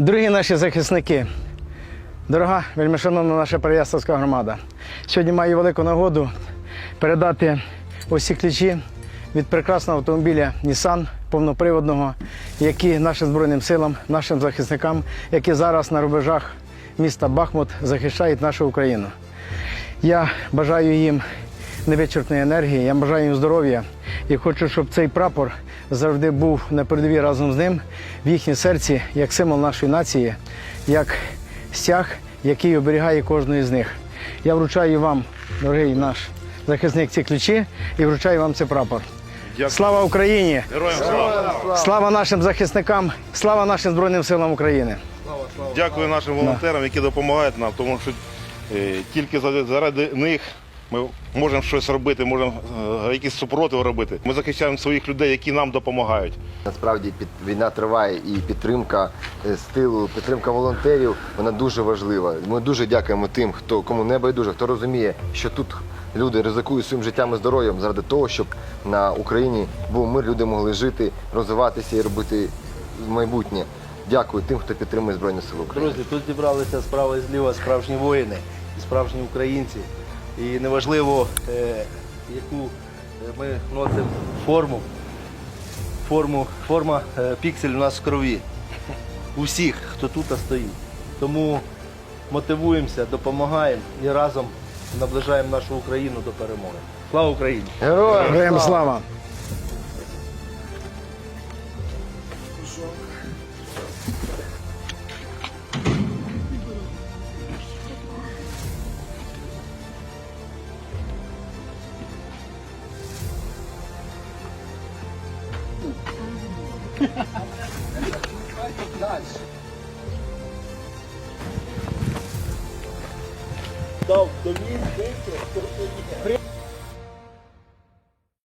Дорогі наші захисники, дорога вельмишановна наша Переяславська громада. Сьогодні маю велику нагоду передати ці ключі від прекрасного автомобіля Nissan повноприводного, які нашим Збройним силам, нашим захисникам, які зараз на рубежах міста Бахмут захищають нашу Україну. Я бажаю їм невичерпної енергії, я бажаю їм здоров'я і хочу, щоб цей прапор завжди був на передовій разом з ним в їхній серці як символ нашої нації, як стяг, який оберігає кожного з них. Я вручаю вам, дорогий наш захисник, ці ключі і вручаю вам цей прапор. Дякую. Слава Україні! Героям слава! Слава нашим захисникам! Слава нашим Збройним силам України! Слава, слава. Дякую нашим волонтерам, які допомагають нам, тому що е, тільки заради них ми можемо щось робити, можемо е, якийсь супротив робити. Ми захищаємо своїх людей, які нам допомагають. Насправді під війна триває і підтримка е, з тилу, підтримка волонтерів вона дуже важлива. Ми дуже дякуємо тим, хто кому не байдуже, хто розуміє, що тут люди ризикують своїм життям і здоров'ям заради того, щоб на Україні був мир, люди могли жити, розвиватися і робити майбутнє. Дякую тим, хто підтримує Збройні Сили України. Друзі, тут зібралися справа і зліва справжні воїни і справжні українці. І неважливо, е, яку е, ми носимо форму. Форму, форма е, піксель у нас в крові. У всіх, хто тут стоїть. Тому мотивуємося, допомагаємо і разом наближаємо нашу Україну до перемоги. Слава Україні! Героям! Героям слава! Дав до місць,